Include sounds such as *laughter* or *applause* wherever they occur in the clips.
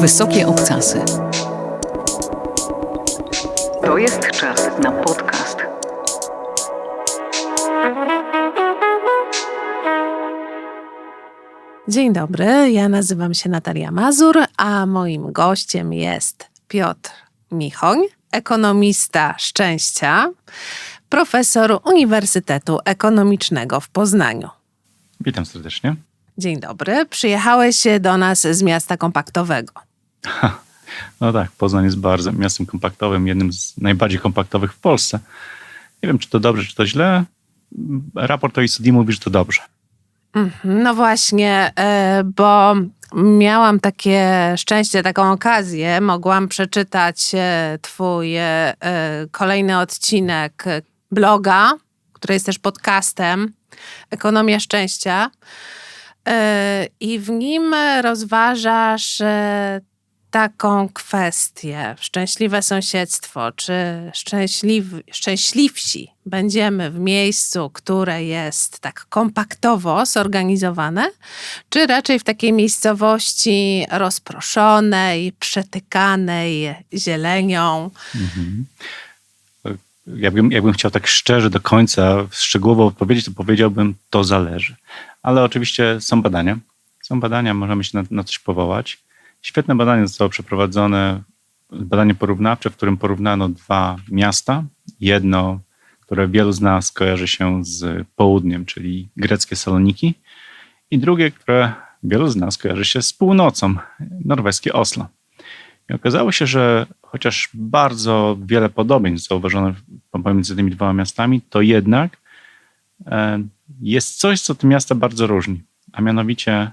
Wysokie obcasy. To jest czas na podcast. Dzień dobry, ja nazywam się Natalia Mazur, a moim gościem jest Piotr Michoń, ekonomista szczęścia, profesor Uniwersytetu Ekonomicznego w Poznaniu. Witam serdecznie. Dzień dobry, przyjechałeś do nas z miasta kompaktowego. No tak, Poznań jest bardzo miastem kompaktowym, jednym z najbardziej kompaktowych w Polsce. Nie wiem, czy to dobrze, czy to źle. Raport OECD mówi, że to dobrze. Mhm, No właśnie, e, bo miałam takie szczęście, taką okazję. Mogłam przeczytać e, Twój e, kolejny odcinek bloga, który jest też podcastem Ekonomia Szczęścia. E, I w nim rozważasz e, taką kwestię, szczęśliwe sąsiedztwo, czy szczęśliw, szczęśliwsi będziemy w miejscu, które jest tak kompaktowo zorganizowane, czy raczej w takiej miejscowości rozproszonej, przetykanej zielenią. Jakbym, jakbym chciał tak szczerze do końca, szczegółowo odpowiedzieć, to powiedziałbym, to zależy. Ale oczywiście są badania. Są badania, możemy się na, na coś powołać. Świetne badanie zostało przeprowadzone, badanie porównawcze, w którym porównano dwa miasta. Jedno, które wielu z nas kojarzy się z południem, czyli greckie Saloniki, i drugie, które wielu z nas kojarzy się z północą, norweskie Oslo. I okazało się, że chociaż bardzo wiele podobieństw zauważono pomiędzy tymi dwoma miastami, to jednak e, jest coś, co te miasta bardzo różni. A mianowicie,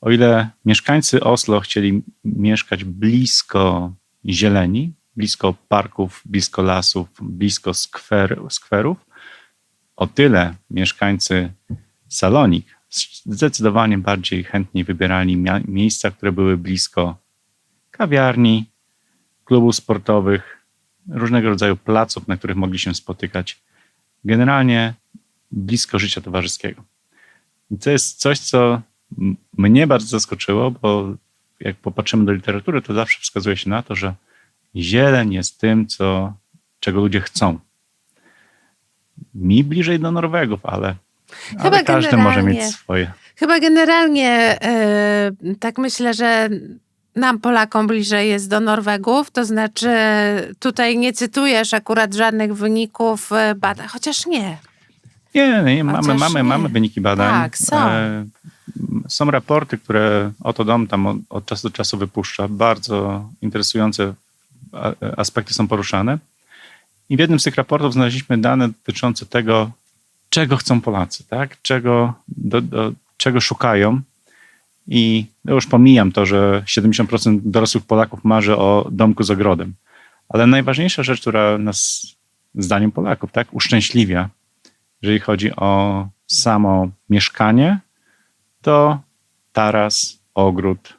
o ile mieszkańcy Oslo chcieli mieszkać blisko zieleni, blisko parków, blisko lasów, blisko skwer, skwerów, o tyle mieszkańcy Salonik zdecydowanie bardziej chętnie wybierali mia- miejsca, które były blisko kawiarni, klubów sportowych, różnego rodzaju placów, na których mogli się spotykać. Generalnie blisko życia towarzyskiego. I to jest coś, co mnie bardzo zaskoczyło, bo jak popatrzymy do literatury, to zawsze wskazuje się na to, że zieleń jest tym, co, czego ludzie chcą. Mi bliżej do Norwegów, ale, Chyba ale każdy może mieć swoje. Chyba generalnie e, tak myślę, że nam Polakom bliżej jest do Norwegów, to znaczy tutaj nie cytujesz akurat żadnych wyników e, badań, chociaż nie. Nie, nie, mamy, Chociaż mamy, nie. mamy wyniki badań. Tak, są. E, są raporty, które Oto Dom tam od, od czasu do czasu wypuszcza. Bardzo interesujące aspekty są poruszane. I w jednym z tych raportów znaleźliśmy dane dotyczące tego, czego chcą Polacy, tak? czego, do, do, czego szukają. I no już pomijam to, że 70% dorosłych Polaków marzy o domku z ogrodem. Ale najważniejsza rzecz, która nas, zdaniem Polaków, tak, uszczęśliwia, jeżeli chodzi o samo mieszkanie, to taras, ogród,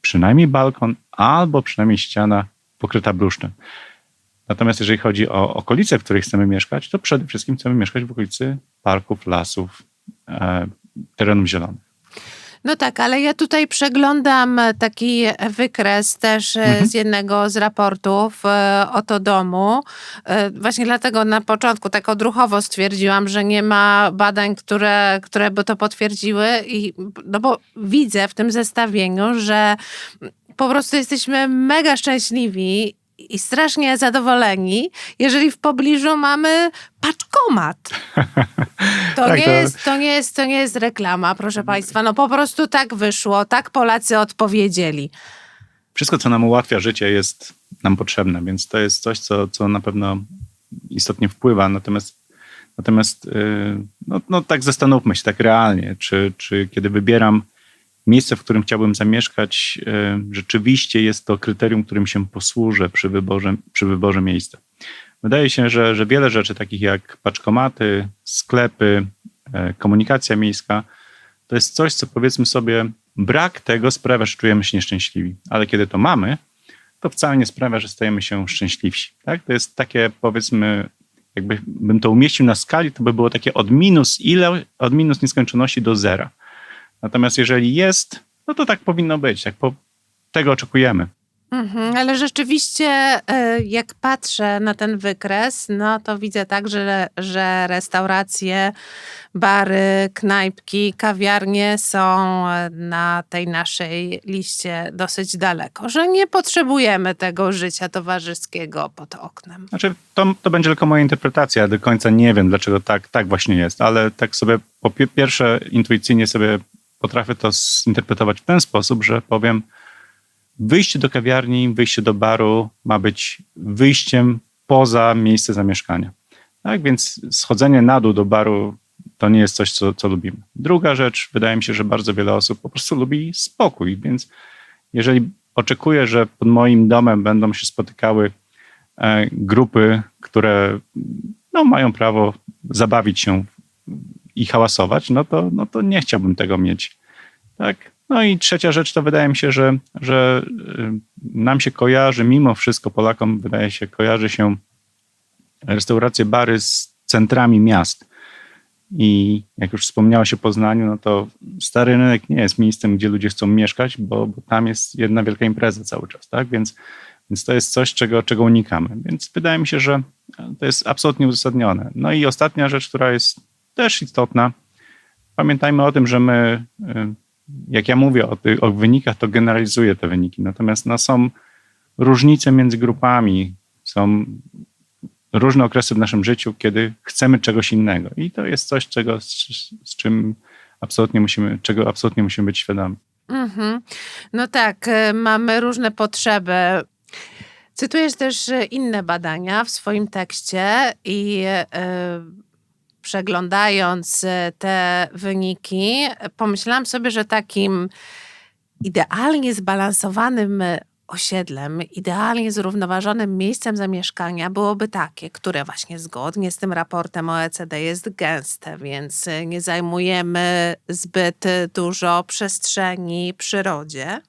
przynajmniej balkon albo przynajmniej ściana pokryta bluszczem. Natomiast jeżeli chodzi o okolice, w których chcemy mieszkać, to przede wszystkim chcemy mieszkać w okolicy parków, lasów, e, terenów zielonych. No tak, ale ja tutaj przeglądam taki wykres też e, z jednego z raportów e, Oto Domu. E, Właśnie dlatego na początku tak odruchowo stwierdziłam, że nie ma badań, które, które by to potwierdziły. I, no bo widzę w tym zestawieniu, że po prostu jesteśmy mega szczęśliwi i strasznie zadowoleni, jeżeli w pobliżu mamy paczkomat. To, *laughs* Tak, nie to- Jest, to, nie jest, to nie jest reklama, proszę Państwa. No po prostu tak wyszło, tak Polacy odpowiedzieli. Wszystko, co nam ułatwia życie, jest nam potrzebne, więc to jest coś, co, co na pewno istotnie wpływa. Natomiast, natomiast yy, no, no tak zastanówmy się tak realnie, czy, czy kiedy wybieram miejsce, w którym chciałbym zamieszkać, yy, rzeczywiście jest to kryterium, którym się posłużę przy wyborze, przy wyborze miejsca. Wydaje się, że, że wiele rzeczy, takich jak paczkomaty, sklepy, yy, komunikacja miejska, to jest coś, co powiedzmy sobie, brak tego sprawia, że czujemy się nieszczęśliwi. Ale kiedy to mamy, to wcale nie sprawia, że stajemy się szczęśliwsi. Tak? To jest takie, powiedzmy, jakby bym to umieścił na skali, to by było takie od minus ile, od minus nieskończoności do zera. Natomiast jeżeli jest, no to tak powinno być, tak po, tego oczekujemy. Mhm, ale rzeczywiście, e, jak patrzę na ten wykres, no to widzę tak, że, że restauracje, bary, knajpki, kawiarnie są na tej naszej liście dosyć daleko, że nie potrzebujemy tego życia towarzyskiego pod oknem. Znaczy, to, to będzie tylko moja interpretacja. Ja do końca nie wiem, dlaczego tak, tak właśnie jest, ale tak sobie po pi- pierwsze intuicyjnie sobie potrafię to zinterpretować w ten sposób, że powiem, wyjście do kawiarni, wyjście do baru ma być wyjściem poza miejsce zamieszkania. Tak więc schodzenie na dół do baru to nie jest coś, co, co lubimy. Druga rzecz, wydaje mi się, że bardzo wiele osób po prostu lubi spokój, więc jeżeli oczekuję, że pod moim domem będą się spotykały e, grupy, które no, mają prawo zabawić się i hałasować, no to, no to nie chciałbym tego mieć. Tak? No i trzecia rzecz to wydaje mi się, że, że y, nam się kojarzy, mimo wszystko Polakom wydaje się, kojarzy się restauracje, bary z centrami miast. I jak już wspomniałaś o Poznaniu, no to Stary Rynek nie jest miejscem, gdzie ludzie chcą mieszkać, bo, bo tam jest jedna wielka impreza cały czas, tak? Więc, więc to jest coś, czego, czego unikamy. Więc wydaje mi się, że to jest absolutnie uzasadnione. No i ostatnia rzecz, która jest też istotna. Pamiętajmy o tym, że my, y, jak ja mówię o, tych, o wynikach, to generalizuję te wyniki. Natomiast no, są różnice między grupami, są różne okresy w naszym życiu, kiedy chcemy czegoś innego. I to jest coś, czego, z, z czym absolutnie musimy, czego absolutnie musimy być świadomi. Mhm. No tak, e, mamy różne potrzeby. Cytujesz też e, inne badania w swoim tekście i e, przeglądając e, te wyniki, pomyślałam sobie, że takim idealnie zbalansowanym e, osiedlem, idealnie zrównoważonym miejscem zamieszkania byłoby takie, które właśnie zgodnie z tym raportem OECD jest gęste, więc e, nie zajmujemy zbyt dużo przestrzeni przyrodzie.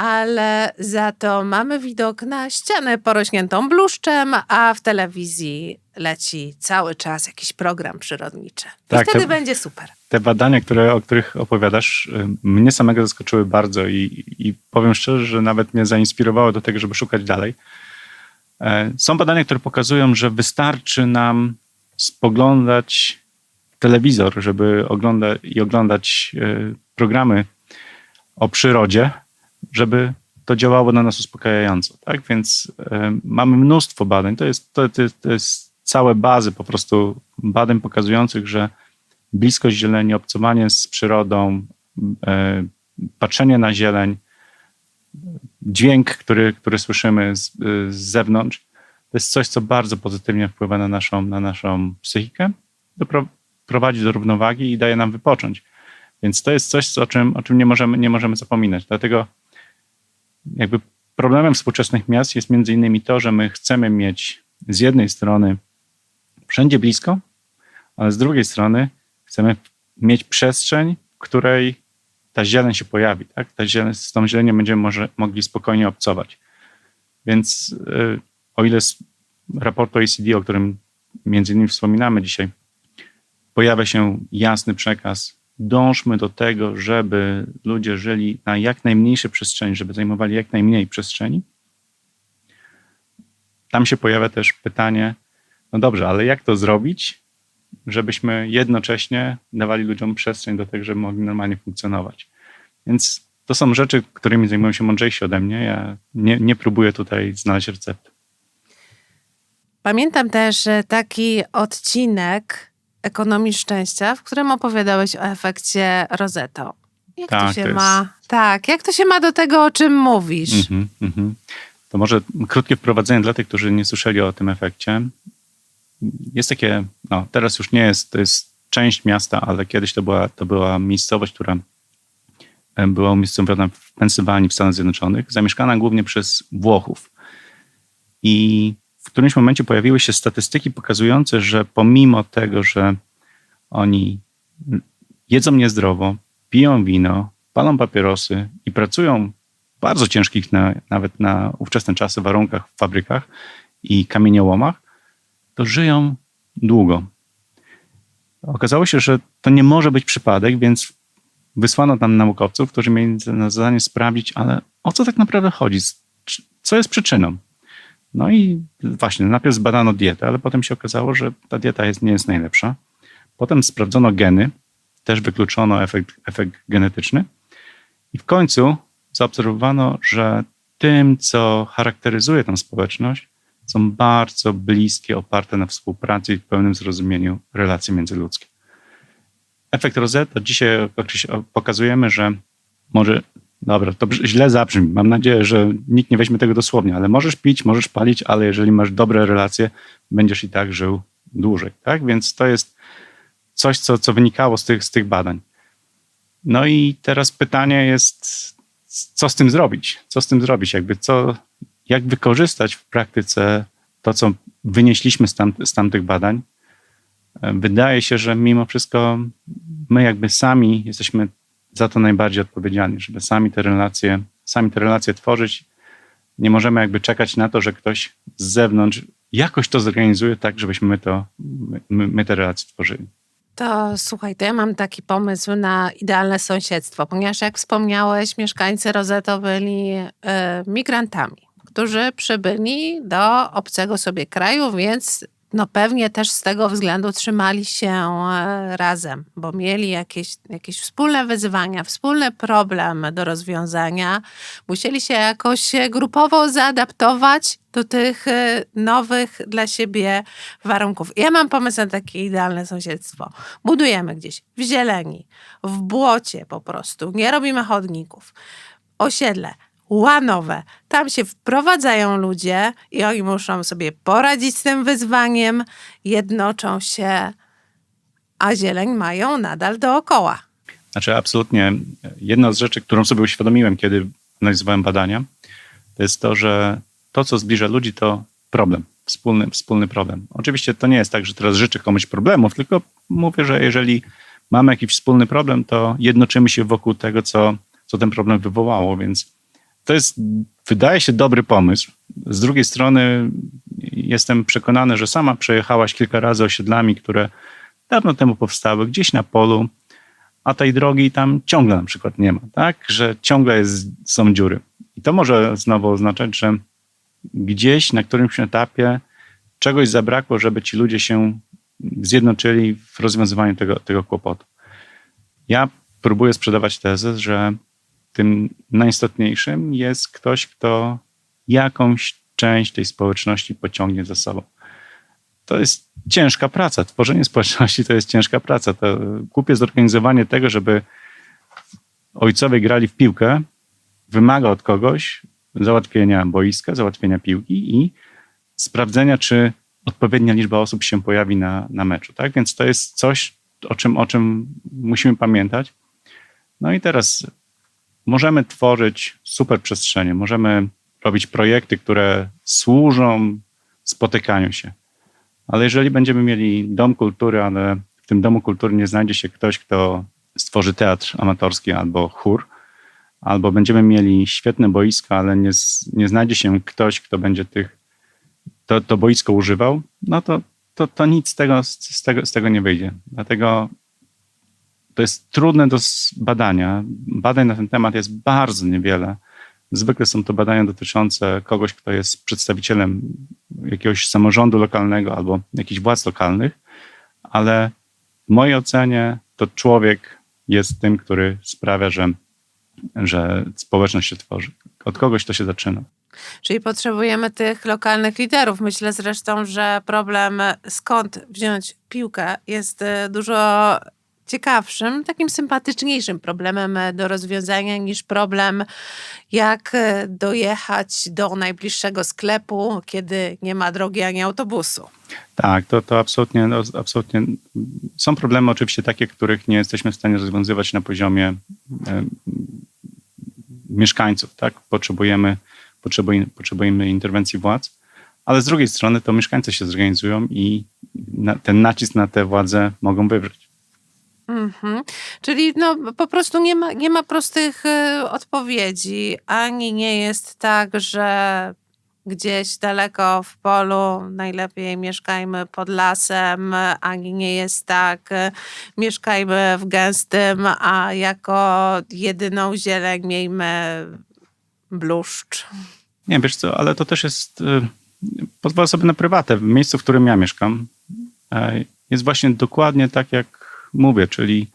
Ale za to mamy widok na ścianę porośniętą bluszczem, a w telewizji leci cały czas jakiś program przyrodniczy. I Tak, wtedy to- będzie super. Te badania, które, o których opowiadasz, y, mnie samego zaskoczyły bardzo i, i powiem szczerze, że nawet mnie zainspirowało do tego, żeby szukać dalej. E, Są badania, które pokazują, że wystarczy nam spoglądać telewizor, żeby oglądać i oglądać e, programy o przyrodzie, żeby to działało na nas uspokajająco. Tak? Więc e, mamy mnóstwo badań. To jest, to, to, jest całe bazy po prostu badań pokazujących, że bliskość zieleni, obcowanie z przyrodą, e, patrzenie na zieleń, dźwięk, który, który słyszymy z, z zewnątrz, to jest coś, co bardzo pozytywnie wpływa na naszą, na naszą psychikę, dopro, prowadzi do równowagi i daje nam wypocząć. Więc to jest coś, co- o czym, o czym nie, możemy, nie możemy zapominać. Dlatego jakby problemem współczesnych miast jest między innymi to, że my chcemy mieć z jednej strony wszędzie blisko, ale z drugiej strony chcemy mieć przestrzeń, w której ta zieleń się pojawi. Tak? Ta zieleń, z tą zielenią będziemy może, mogli spokojnie obcować. Więc y, o ile z raportu OECD, o którym między innymi wspominamy dzisiaj, pojawia się jasny przekaz, dążmy do tego, żeby ludzie żyli na jak najmniejszej przestrzeni, żeby zajmowali jak najmniej przestrzeni. Tam się pojawia też pytanie, no dobrze, ale jak to zrobić, żebyśmy jednocześnie dawali ludziom przestrzeń do tego, żeby mogli normalnie funkcjonować. Więc to są rzeczy, którymi zajmują się mądrzejsi ode mnie. Ja nie, nie próbuję tutaj znaleźć recepty. Pamiętam też taki odcinek Ekonomii Szczęścia, w którym opowiadałeś o efekcie Roseto. Jak to Tak, się to jest- ma? Tak, jak to się ma do tego, o czym mówisz? Mhm, mhm. To może krótkie wprowadzenie dla tych, którzy nie słyszeli o tym efekcie. Jest takie, no teraz już nie jest, to jest część miasta, ale kiedyś to była, to była miejscowość, która e, była umiejscowiona w Pensylwanii w Stanach Zjednoczonych, zamieszkana głównie przez Włochów. I w którymś momencie pojawiły się statystyki pokazujące, że pomimo tego, że oni jedzą niezdrowo, piją wino, palą papierosy i pracują w bardzo ciężkich na, nawet na ówczesne czasy warunkach w fabrykach i kamieniołomach, to żyją długo. Okazało się, że to nie może być przypadek, więc wysłano tam naukowców, którzy mieli na zadanie sprawdzić, ale o co tak naprawdę chodzi? Co jest przyczyną? No i właśnie, najpierw zbadano dietę, ale potem się okazało, że ta dieta jest, nie jest najlepsza. Potem sprawdzono geny, też wykluczono efekt, efekt genetyczny. I w końcu zaobserwowano, że tym, co charakteryzuje tę społeczność, są bardzo bliskie, oparte na współpracy i w pełnym zrozumieniu relacje międzyludzkie. Efekt Rosetta dzisiaj pokazujemy, że może, dobra, to źle zabrzmi. Mam nadzieję, że nikt nie weźmie tego dosłownie, ale możesz pić, możesz palić, ale jeżeli masz dobre relacje, będziesz i tak żył dłużej. Tak? Więc to jest coś, co, co wynikało z tych, z tych badań. No i teraz pytanie jest, co z tym zrobić? Co z tym zrobić? Jakby co, jak wykorzystać w praktyce to, co wynieśliśmy z, tam, z tamtych badań? Wydaje się, że mimo wszystko my jakby sami jesteśmy za to najbardziej odpowiedzialni, żeby sami te relacje, sami te relacje tworzyć. Nie możemy jakby czekać na to, że ktoś z zewnątrz jakoś to zorganizuje tak, żebyśmy my, to, my, my te relacje tworzyli. To słuchaj, to ja mam taki pomysł na idealne sąsiedztwo, ponieważ jak wspomniałeś, mieszkańcy Roseto byli y, migrantami, którzy przybyli do obcego sobie kraju, więc no pewnie też z tego względu trzymali się e, razem, bo mieli jakieś, jakieś wspólne wyzwania, wspólny problem do rozwiązania. Musieli się jakoś grupowo zaadaptować do tych e, nowych dla siebie warunków. Ja mam pomysł na takie idealne sąsiedztwo. Budujemy gdzieś w zieleni, w błocie po prostu, nie robimy chodników. Osiedle, łanowe. Tam się wprowadzają ludzie i oni muszą sobie poradzić z tym wyzwaniem, jednoczą się, a zieleń mają nadal dookoła. Znaczy, absolutnie. Jedna z rzeczy, którą sobie uświadomiłem, kiedy analizowałem badania, to jest to, że to, co zbliża ludzi, to problem, wspólny, wspólny problem. Oczywiście to nie jest tak, że teraz życzę komuś problemów, tylko mówię, że jeżeli mamy jakiś wspólny problem, to jednoczymy się wokół tego, co, co ten problem wywołało, więc to jest, wydaje się, dobry pomysł. Z drugiej strony jestem przekonany, że sama przejechałaś kilka razy osiedlami, które dawno temu powstały, gdzieś na polu, a tej drogi tam ciągle na przykład nie ma, tak? Że ciągle jest, są dziury. I to może znowu oznaczać, że gdzieś na którymś etapie czegoś zabrakło, żeby ci ludzie się zjednoczyli w rozwiązywaniu tego, tego kłopotu. Ja próbuję sprzedawać tezę, że tym najistotniejszym jest ktoś, kto jakąś część tej społeczności pociągnie za sobą. To jest ciężka praca. Tworzenie społeczności to jest ciężka praca. To głupie zorganizowanie tego, żeby ojcowie grali w piłkę, wymaga od kogoś załatwienia boiska, załatwienia piłki i sprawdzenia, czy odpowiednia liczba osób się pojawi na, na meczu. Tak? Więc to jest coś, o czym, o czym musimy pamiętać. No i teraz możemy tworzyć super przestrzenie, możemy robić projekty, które służą spotykaniu się. Ale jeżeli będziemy mieli dom kultury, ale w tym domu kultury nie znajdzie się ktoś, kto stworzy teatr amatorski albo chór, albo będziemy mieli świetne boiska, ale nie, nie znajdzie się ktoś, kto będzie tych, to, to boisko używał, no to, to, to nic z tego, z, tego, z tego nie wyjdzie. Dlatego to jest trudne do badania. Badań na ten temat jest bardzo niewiele. Zwykle są to badania dotyczące kogoś, kto jest przedstawicielem jakiegoś samorządu lokalnego albo jakichś władz lokalnych, ale w mojej ocenie to człowiek jest tym, który sprawia, że, że społeczność się tworzy. Od kogoś to się zaczyna. Czyli potrzebujemy tych lokalnych liderów. Myślę zresztą, że problem skąd wziąć piłkę jest e, dużo ciekawszym, takim sympatyczniejszym problemem e, do rozwiązania niż problem, jak e, dojechać do najbliższego sklepu, kiedy nie ma drogi ani autobusu. Tak, to, to absolutnie, no, absolutnie. Są problemy oczywiście takie, których nie jesteśmy w stanie rozwiązywać na poziomie e, mieszkańców. Tak? Potrzebujemy, potrzebujemy, potrzebujemy interwencji władz, ale z drugiej strony to mieszkańcy się zorganizują i na, ten nacisk na te władze mogą wywrzeć. Mhm. Czyli no, po prostu nie ma, nie ma prostych y, odpowiedzi, ani nie jest tak, że gdzieś daleko w polu, najlepiej mieszkajmy pod lasem, ani nie jest tak, mieszkajmy w gęstym, a jako jedyną zieleń miejmy bluszcz. Nie, wiesz co, ale to też jest, y, pozwolę sobie na prywatę. W miejscu, w którym ja mieszkam, y, jest właśnie dokładnie tak, jak mówię, czyli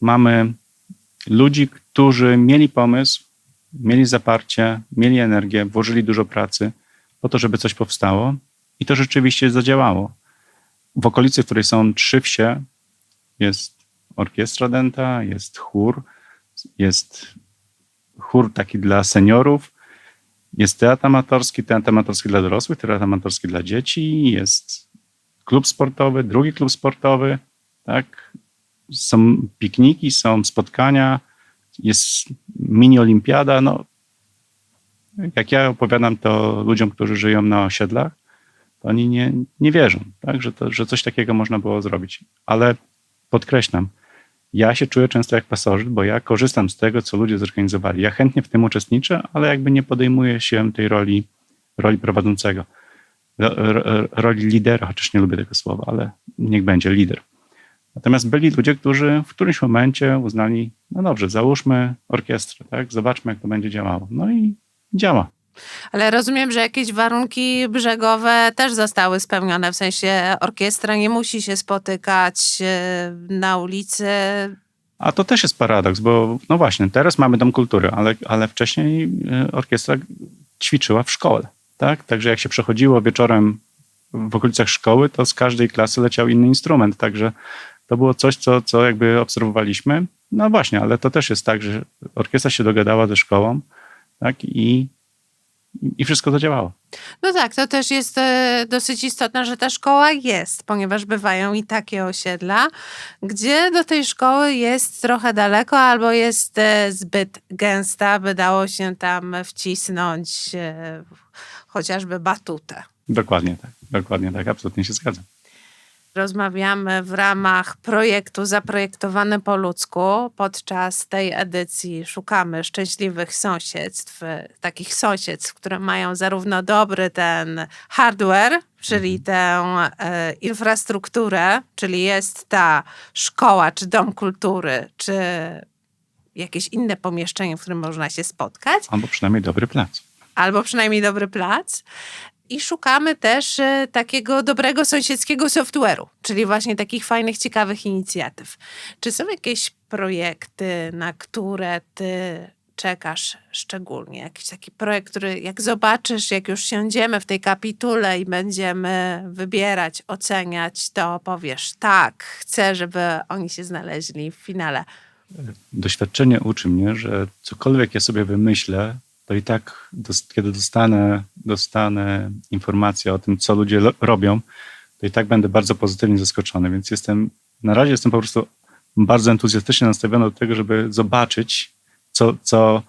mamy ludzi, którzy mieli pomysł, mieli zaparcie, mieli energię, włożyli dużo pracy po to, żeby coś powstało i to rzeczywiście zadziałało. W okolicy, w której są trzy wsie, jest orkiestra denta, jest chór, jest chór taki dla seniorów, jest teatr amatorski, teatr amatorski dla dorosłych, teatr amatorski dla dzieci, jest klub sportowy, drugi klub sportowy, tak? Są pikniki, są spotkania, jest mini olimpiada. No, jak ja opowiadam to ludziom, którzy żyją na osiedlach, to oni nie, nie wierzą, tak? że, to, że coś takiego można było zrobić. Ale podkreślam, ja się czuję często jak pasożyt, bo ja korzystam z tego, co ludzie zorganizowali. Ja chętnie w tym uczestniczę, ale jakby nie podejmuję się tej roli, roli prowadzącego, roli lidera, chociaż nie lubię tego słowa, ale niech będzie lider. Natomiast byli ludzie, którzy w którymś momencie uznali, no dobrze, załóżmy orkiestrę, tak? zobaczmy, jak to będzie działało. No i działa. Ale rozumiem, że jakieś warunki brzegowe też zostały spełnione, w sensie orkiestra nie musi się spotykać e, na ulicy. A to też jest paradoks, bo no właśnie, teraz mamy Dom Kultury, ale, ale wcześniej e, orkiestra ćwiczyła w szkole. Tak? Także jak się przechodziło wieczorem w okolicach szkoły, to z każdej klasy leciał inny instrument. Także to było coś, co, co jakby obserwowaliśmy. No właśnie, ale to też jest tak, że orkiestra się dogadała ze szkołą tak? i i wszystko zadziałało. No tak, to też jest e, dosyć istotne, że ta szkoła jest, ponieważ bywają i takie osiedla, gdzie do tej szkoły jest trochę daleko albo jest e, zbyt gęsta, by dało się tam wcisnąć e, chociażby batutę. Dokładnie tak, dokładnie tak, absolutnie się zgadzam. Rozmawiamy w ramach projektu Zaprojektowany po ludzku. Podczas tej edycji szukamy szczęśliwych sąsiedztw, takich sąsiedztw, które mają zarówno dobry ten hardware, czyli tę e, infrastrukturę, czyli jest ta szkoła, czy dom kultury, czy jakieś inne pomieszczenie, w którym można się spotkać. Albo przynajmniej dobry plac. Albo przynajmniej dobry plac. I szukamy też e, takiego dobrego sąsiedzkiego software'u, czyli właśnie takich fajnych, ciekawych inicjatyw. Czy są jakieś projekty, na które ty czekasz szczególnie? Jakiś taki projekt, który jak zobaczysz, jak już siądziemy w tej kapitule i będziemy wybierać, oceniać, to powiesz tak, chcę, żeby oni się znaleźli w finale. Doświadczenie uczy mnie, że cokolwiek ja sobie wymyślę, to i tak, kiedy dostanę, dostanę informację o tym, co ludzie robią, to i tak będę bardzo pozytywnie zaskoczony. Więc jestem, na razie jestem po prostu bardzo entuzjastycznie nastawiony do tego, żeby zobaczyć, co, co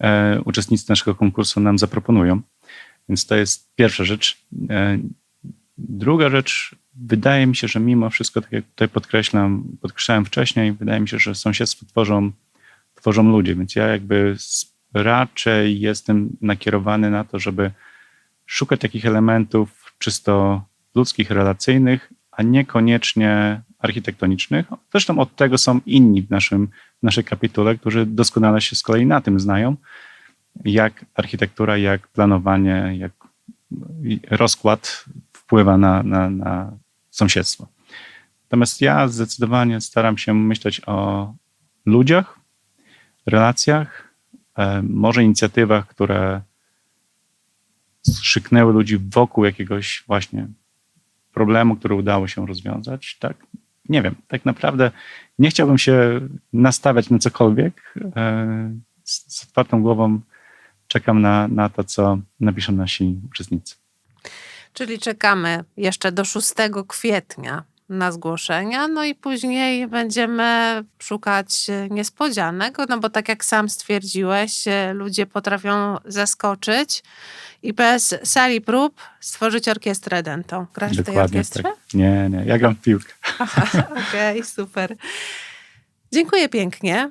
e, uczestnicy naszego konkursu nam zaproponują. Więc to jest pierwsza rzecz. E, druga rzecz, wydaje mi się, że mimo wszystko, tak jak tutaj podkreślam, podkreślałem wcześniej, wydaje mi się, że sąsiedztwo tworzą, tworzą ludzie, więc ja jakby raczej jestem nakierowany na to, żeby szukać takich elementów czysto ludzkich, relacyjnych, a niekoniecznie architektonicznych. Zresztą od tego są inni w, naszym, w naszej kapitule, którzy doskonale się z kolei na tym znają, jak architektura, jak planowanie, jak rozkład wpływa na, na, na sąsiedztwo. Natomiast ja zdecydowanie staram się myśleć o ludziach, relacjach, może inicjatywach, które skrzyknęły ludzi wokół jakiegoś właśnie problemu, który udało się rozwiązać. Tak, nie wiem, tak naprawdę nie chciałbym się nastawiać na cokolwiek. E, z, z otwartą głową czekam na, na to, co napiszą nasi uczestnicy. Czyli czekamy jeszcze do 6 kwietnia na zgłoszenia, no i później będziemy szukać niespodzianek, no bo tak jak sam stwierdziłeś, ludzie potrafią zaskoczyć i bez sali prób stworzyć orkiestrę dentą. Grasz Dokładnie, w tej orkiestrze? Tak. Nie, nie, ja gram w piłkę. *laughs* Okej, okay, super. Dziękuję pięknie.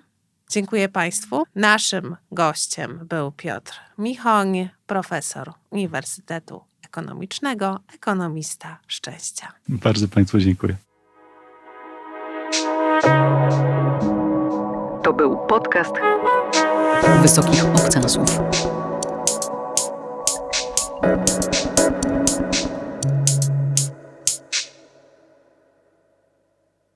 Dziękuję Państwu. Naszym gościem był Piotr Michoń, profesor Uniwersytetu Ekonomicznego, ekonomista szczęścia. Bardzo Państwu dziękuję. To był podcast Wysokich Obcasów.